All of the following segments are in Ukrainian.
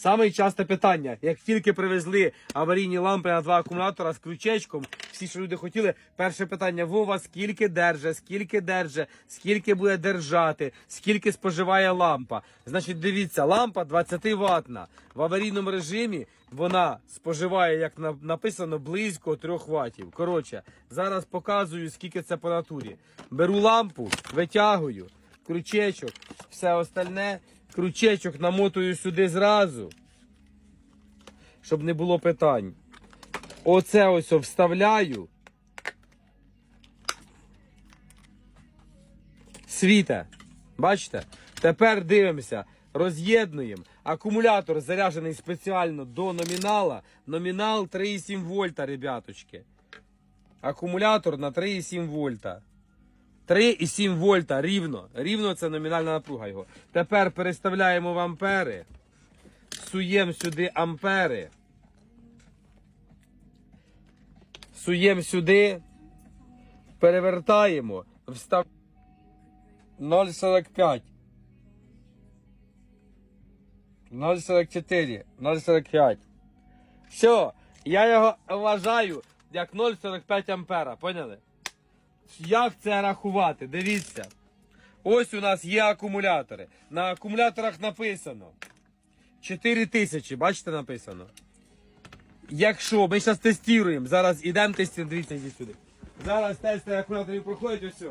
Саме часте питання, як тільки привезли аварійні лампи на два акумулятора з крючечком, всі, що люди хотіли, перше питання: Вова, скільки держи, скільки держи, скільки буде держати, скільки споживає лампа. Значить, дивіться, лампа 20 ватна. В аварійному режимі вона споживає, як написано, близько 3 ватів. Коротше, зараз показую, скільки це по натурі. Беру лампу, витягую, крючечок, все остальне. Крючечок намотую сюди зразу, щоб не було питань. Оце ось вставляю. Світе. Бачите? Тепер дивимося. Роз'єднуємо. Акумулятор заряджений спеціально до номінала. Номінал 3,7 вольта, ребяточки. Акумулятор на 3,7 вольта. 3,7 вольта рівно. Рівно це номінальна напруга його. Тепер переставляємо в ампери. Суємо сюди ампери. Суємо сюди. Перевертаємо. Встав 0,45. 0,44. 0,45. Все. Я його вважаю як 0,45 ампера. Поняли? Як це рахувати? Дивіться. Ось у нас є акумулятори. На акумуляторах написано 4000, бачите, написано. Якщо ми зараз тестуємо, зараз ідемо тестуємо, дивіться, йдіть сюди. Зараз тести акумуляторів проходять ось.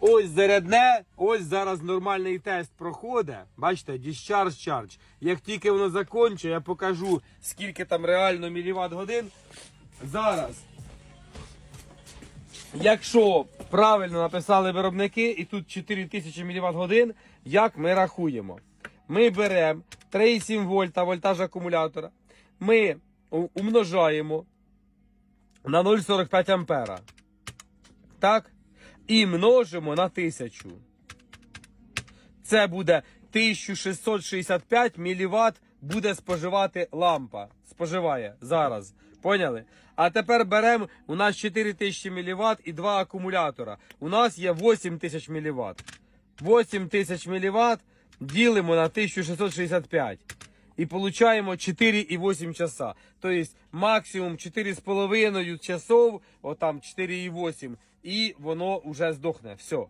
Ось зарядне, ось зараз нормальний тест проходить. Бачите, discharge charge. Як тільки воно закінчить, я покажу, скільки там реально міліват годин. Зараз Якщо правильно написали виробники, і тут 4000 мВт як ми рахуємо? Ми беремо 3,7 вольта вольтаж акумулятора, ми умножаємо на 0,45 ампера. Так? І множимо на 1000. Це буде 1665 мВт буде споживати лампа. Споживає зараз. Поняли? А тепер беремо у нас 4000 мВт і два акумулятора. У нас є 8000 мВт. 8000 мВт ділимо на 1665. І получаємо 4,8 часа. Тобто максимум 4,5 часов, отам 4,8, і воно вже здохне. Все.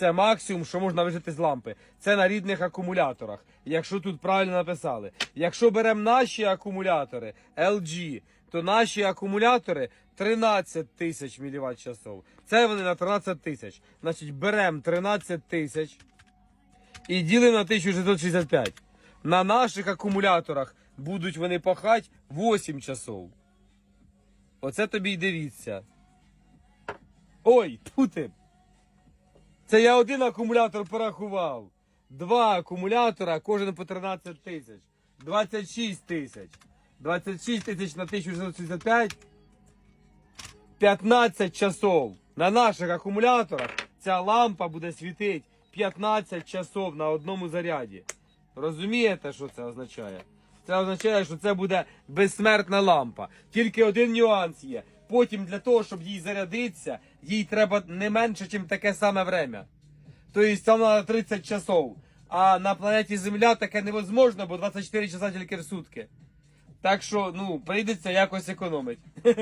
Це максимум, що можна вижити з лампи. Це на рідних акумуляторах. Якщо тут правильно написали. Якщо беремо наші акумулятори LG, то наші акумулятори 13 тисяч часов. Це вони на 13 тисяч. Значить, беремо 13 тисяч і ділимо на 1665. На наших акумуляторах будуть вони пахати 8 часов. Оце тобі й дивіться. Ой, тут. Це я один акумулятор порахував. Два акумулятора, кожен по 13 тисяч. 26 тисяч. 26 тисяч на 1665. 15 часов. На наших акумуляторах ця лампа буде світити 15 часов на одному заряді. Розумієте, що це означає? Це означає, що це буде безсмертна лампа. Тільки один нюанс є. Потім для того, щоб їй зарядитися, їй треба не менше, ніж таке саме время. Тобто там треба 30 часов. А на планеті Земля таке невозможно, бо 24 часа тільки в сутки. Так що, ну, прийдеться якось економити.